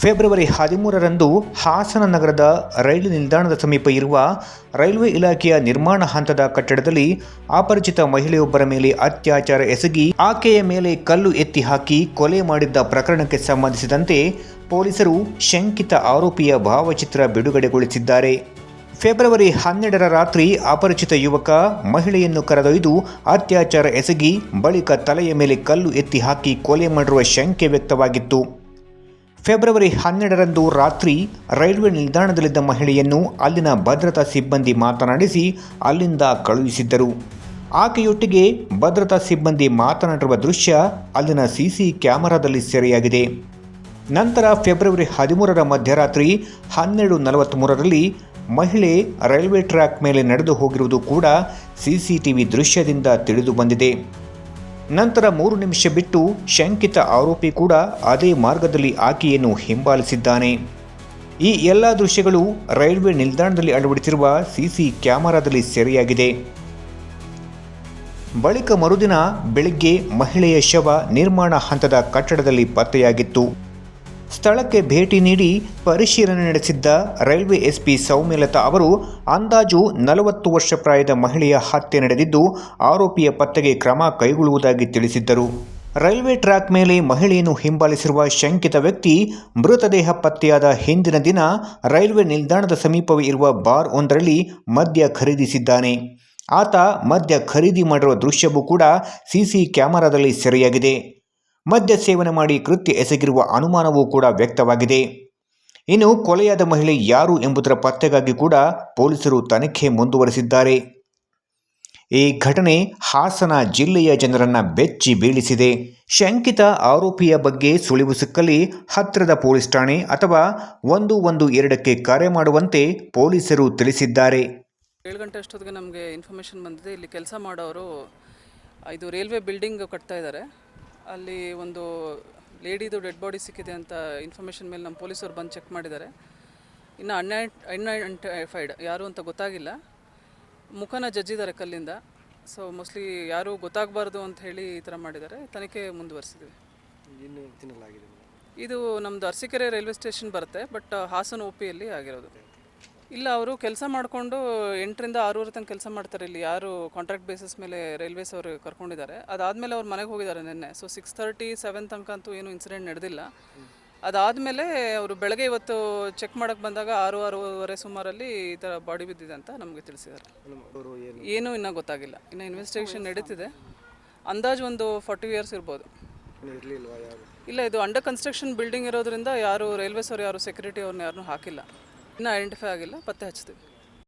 February ಹದಿಮೂರರಂದು Hassan ನಗರದ ರೈಲು ನಿಲ್ದಾಣದ ಸಮೀಪ ಇರುವ ರೈಲ್ವೆ ಇಲಾಖೆಯ ನಿರ್ಮಾಣ ಹಂತದ ಕಟ್ಟಡದಲ್ಲಿ ಅಪರಿಚಿತ ಮಹಿಳೆಯೊಬ್ಬರ ಮೇಲೆ ಅತ್ಯಾಚಾರ ಎಸಗಿ ಆಕೆಯ ಮೇಲೆ ಕಲ್ಲು ಎತ್ತಿ ಹಾಕಿ ಕೊಲೆ ಮಾಡಿದ್ದ ಪ್ರಕರಣಕ್ಕೆ ಸಂಬಂಧಿಸಿದಂತೆ ಪೊಲೀಸರು ಶಂಕಿತ ಆರೋಪಿಯ ಭಾವಚಿತ್ರ ಬಿಡುಗಡೆಗೊಳಿಸಿದ್ದಾರೆ. ಫೆಬ್ರವರಿ ಹನ್ನೆರಡರ ರಾತ್ರಿ ಅಪರಿಚಿತ ಯುವಕ ಮಹಿಳೆಯನ್ನು ಕರೆದೊಯ್ದು ಅತ್ಯಾಚಾರ ಎಸಗಿ ಬಳಿಕ ತಲೆಯ ಮೇಲೆ ಕಲ್ಲು ಎತ್ತಿ ಹಾಕಿ ಕೊಲೆ ಮಾಡಿರುವ ಶಂಕೆ ವ್ಯಕ್ತವಾಗಿತ್ತು. ಫೆಬ್ರವರಿ ಹನ್ನೆರಡರಂದು ರಾತ್ರಿ ರೈಲ್ವೆ ನಿಲ್ದಾಣದಲ್ಲಿದ್ದ ಮಹಿಳೆಯನ್ನು ಅಲ್ಲಿನ ಭದ್ರತಾ ಸಿಬ್ಬಂದಿ ಮಾತನಾಡಿಸಿ ಅಲ್ಲಿಂದ ಕಳುಹಿಸಿದ್ದರು. ಆಕೆಯೊಟ್ಟಿಗೆ ಭದ್ರತಾ ಸಿಬ್ಬಂದಿ ಮಾತನಾಡಿರುವ ದೃಶ್ಯ ಅಲ್ಲಿನ ಸಿಸಿ ಕ್ಯಾಮೆರಾದಲ್ಲಿ ಸೆರೆಯಾಗಿದೆ. ನಂತರ ಫೆಬ್ರವರಿ ಹದಿಮೂರರ ಮಧ್ಯರಾತ್ರಿ ಹನ್ನೆರಡು ನಲವತ್ತ್ಮೂರರಲ್ಲಿ ಮಹಿಳೆ ರೈಲ್ವೆ ಟ್ರ್ಯಾಕ್ ಮೇಲೆ ನಡೆದು ಹೋಗಿರುವುದು ಕೂಡ ಸಿಸಿಟಿವಿ ದೃಶ್ಯದಿಂದ ತಿಳಿದು ಬಂದಿದೆ. ನಂತರ ಮೂರು ನಿಮಿಷ ಬಿಟ್ಟು ಶಂಕಿತ ಆರೋಪಿ ಕೂಡ ಅದೇ ಮಾರ್ಗದಲ್ಲಿ ಆಕೆಯನ್ನು ಹಿಂಬಾಲಿಸಿದ್ದಾನೆ. ಈ ಎಲ್ಲ ದೃಶ್ಯಗಳು ರೈಲ್ವೆ ನಿಲ್ದಾಣದಲ್ಲಿ ಅಳವಡಿಸಿರುವ ಸಿಸಿ ಕ್ಯಾಮೆರಾದಲ್ಲಿ ಸೆರೆಯಾಗಿದೆ. ಬಳಿಕ ಮರುದಿನ ಬೆಳಿಗ್ಗೆ ಮಹಿಳೆಯ ಶವ ನಿರ್ಮಾಣ ಹಂತದ ಕಟ್ಟಡದಲ್ಲಿ ಪತ್ತೆಯಾಗಿತ್ತು. ಸ್ಥಳಕ್ಕೆ ಭೇಟಿ ನೀಡಿ ಪರಿಶೀಲನೆ ನಡೆಸಿದ್ದ ರೈಲ್ವೆ ಎಸ್ಪಿ ಸೌಮ್ಯಲತಾ ಅವರು, ಅಂದಾಜು ನಲವತ್ತು ವರ್ಷ ಪ್ರಾಯದ ಮಹಿಳೆಯ ಹತ್ಯೆ ನಡೆದಿದ್ದು, ಆರೋಪಿಯ ಪತ್ತೆಗೆ ಕ್ರಮ ಕೈಗೊಳ್ಳುವುದಾಗಿ ತಿಳಿಸಿದ್ದರು. ರೈಲ್ವೆ ಟ್ರ್ಯಾಕ್ ಮೇಲೆ ಮಹಿಳೆಯನ್ನು ಹಿಂಬಾಲಿಸಿರುವ ಶಂಕಿತ ವ್ಯಕ್ತಿ ಮೃತದೇಹ ಪತ್ತೆಯಾದ ಹಿಂದಿನ ದಿನ ರೈಲ್ವೆ ನಿಲ್ದಾಣದ ಸಮೀಪವೇ ಇರುವ ಬಾರ್ ಒಂದರಲ್ಲಿ ಮದ್ಯ ಖರೀದಿಸಿದ್ದಾನೆ. ಆತ ಮದ್ಯ ಖರೀದಿ ಮಾಡಿರುವ ದೃಶ್ಯವೂ ಕೂಡ ಸಿಸಿ ಕ್ಯಾಮೆರಾದಲ್ಲಿ ಸೆರೆಯಾಗಿದೆ. ಮದ್ಯ ಸೇವನೆ ಮಾಡಿ ಕೃತ್ಯ ಎಸಗಿರುವ ಅನುಮಾನವೂ ಕೂಡ ವ್ಯಕ್ತವಾಗಿದೆ. ಇನ್ನು ಕೊಲೆಯಾದ ಮಹಿಳೆ ಯಾರು ಎಂಬುದರ ಪತ್ತೆಗಾಗಿ ಕೂಡ ಪೊಲೀಸರು ತನಿಖೆ ಮುಂದುವರೆಸಿದ್ದಾರೆ. ಈ ಘಟನೆ ಹಾಸನ ಜಿಲ್ಲೆಯ ಜನರನ್ನು ಬೆಚ್ಚಿ ಬೀಳಿಸಿದೆ. ಶಂಕಿತ ಆರೋಪಿಯ ಬಗ್ಗೆ ಸುಳಿವು ಸಿಕ್ಕಲ್ಲಿ ಹತ್ತಿರದ ಪೊಲೀಸ್ ಠಾಣೆ ಅಥವಾ ಒಂದು ಒಂದು ಎರಡಕ್ಕೆ ಕರೆ ಮಾಡುವಂತೆ ಪೊಲೀಸರು ತಿಳಿಸಿದ್ದಾರೆ. ಏಳು ಗಂಟೆ ಅಷ್ಟೊತ್ತಿಗೆ ನಮಗೆ ಇನ್ಫಾರ್ಮೇಷನ್ ಬಂದಿದೆ. ಇಲ್ಲಿ ಕೆಲಸ ಮಾಡೋರು, ಇದು ರೈಲ್ವೆ ಬಿಲ್ಡಿಂಗ್ ಕಟ್ತಾ ಇದ್ದಾರೆ. ಅಲ್ಲಿ ಒಂದು ಲೇಡಿದು ಡೆಡ್ ಬಾಡಿ ಸಿಕ್ಕಿದೆ ಅಂತ ಇನ್ಫಾರ್ಮೇಷನ್ ಮೇಲೆ ನಮ್ಮ ಪೊಲೀಸರು ಬಂದು ಚೆಕ್ ಮಾಡಿದ್ದಾರೆ. ಇನ್ನು ಅನ್ಐ ಅನ್ಐಡೆಂಟಿಫೈಡ್ ಯಾರು ಅಂತ ಗೊತ್ತಾಗಿಲ್ಲ. ಮುಖನ ಜಜ್ಜಿದ್ದಾರೆ ಕಲ್ಲಿಂದ. ಸೊ ಮೋಸ್ಟ್ಲಿ ಯಾರೂ ಗೊತ್ತಾಗಬಾರ್ದು ಅಂತ ಹೇಳಿ ಈ ಥರ ಮಾಡಿದ್ದಾರೆ. ತನಿಖೆ ಮುಂದುವರಿಸಿದ್ವಿ. ಇದು ನಮ್ಮದು ಅರಸೀಕೆರೆ ರೈಲ್ವೆ ಸ್ಟೇಷನ್ ಬರುತ್ತೆ ಬಟ್ ಹಾಸನ ಒ ಪಿಯಲ್ಲಿ ಆಗಿರೋದು. ಇಲ್ಲ ಅವರು ಕೆಲಸ ಮಾಡಿಕೊಂಡು ಎಂಟರಿಂದ ಆರೂವರೆ ತನಕ ಕೆಲಸ ಮಾಡ್ತಾರೆ ಇಲ್ಲಿ. ಯಾರು ಕಾಂಟ್ರಾಕ್ಟ್ ಬೇಸಿಸ್ ಮೇಲೆ ರೈಲ್ವೇಸ್ ಅವರು ಕರ್ಕೊಂಡಿದ್ದಾರೆ. ಅದಾದಮೇಲೆ ಅವ್ರು ಮನೆಗೆ ಹೋಗಿದ್ದಾರೆ ನಿನ್ನೆ. ಸೊ ಸಿಕ್ಸ್ ತರ್ಟಿ ಸೆವೆನ್ ತನಕ ಅಂತೂ ಏನು ಇನ್ಸಿಡೆಂಟ್ ನಡೆದಿಲ್ಲ. ಅದಾದಮೇಲೆ ಅವರು ಬೆಳಗ್ಗೆ ಇವತ್ತು ಚೆಕ್ ಮಾಡೋಕ್ಕೆ ಬಂದಾಗ ಆರು ಆರೂವರೆ ಸುಮಾರಲ್ಲಿ ಈ ಥರ ಬಾಡಿ ಬಿದ್ದಿದೆ ಅಂತ ನಮಗೆ ತಿಳಿಸಿದ್ದಾರೆ. ಏನು ಇನ್ನೂ ಗೊತ್ತಾಗಿಲ್ಲ. ಇನ್ನು ಇನ್ವೆಸ್ಟಿಗೇಷನ್ ನಡೀತಿದೆ. ಅಂದಾಜು ಒಂದು ಫಾರ್ಟಿ ಇಯರ್ಸ್ ಇರ್ಬೋದು. ಇಲ್ಲ ಇದು ಅಂಡರ್ ಕನ್ಸ್ಟ್ರಕ್ಷನ್ ಬಿಲ್ಡಿಂಗ್ ಇರೋದ್ರಿಂದ ಯಾರು ರೈಲ್ವೇಸ್ ಅವ್ರು ಯಾರು ಸೆಕ್ಯೂರಿಟಿ ಅವ್ರನ್ನ ಯಾರನ್ನೂ ಹಾಕಿಲ್ಲ. ಇನ್ನೂ ಐಡೆಂಟಿಫೈ ಆಗಿಲ್ಲ ಪತ್ತೆ ಹಚ್ತೀವಿ